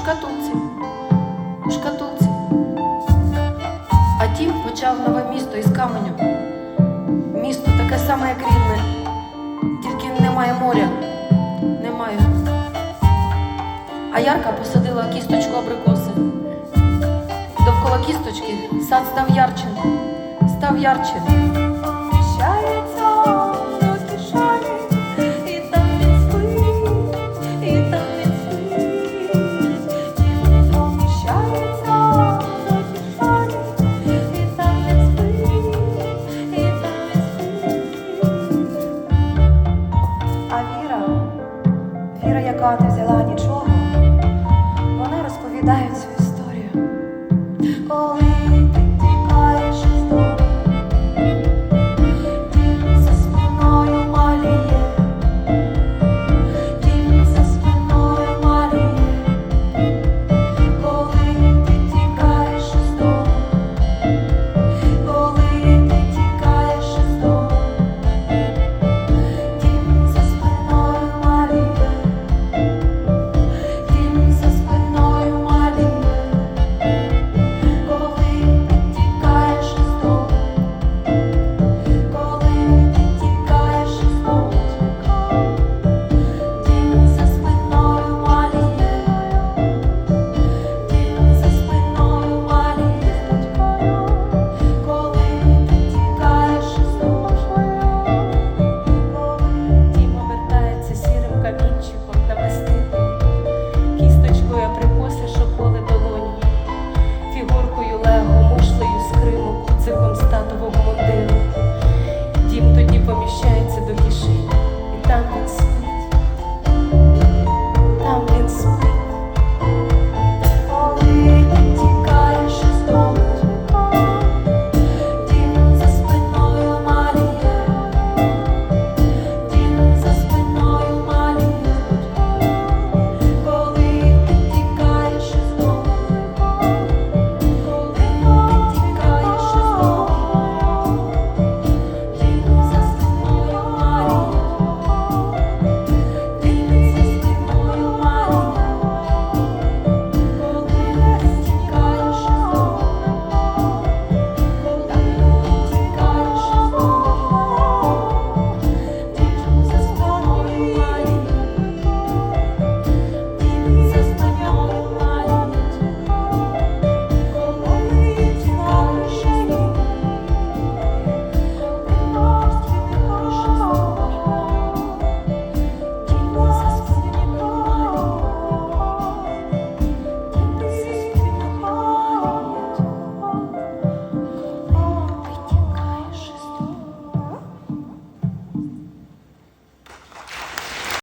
шкатулці, у шкатулці. А тім почав нове місто із каменю. Місто таке саме, як рідне, тільки немає моря. Немає. А Ярка посадила кісточку абрикоси. Довкола кісточки сад став ярчим, став ярче. цирком статового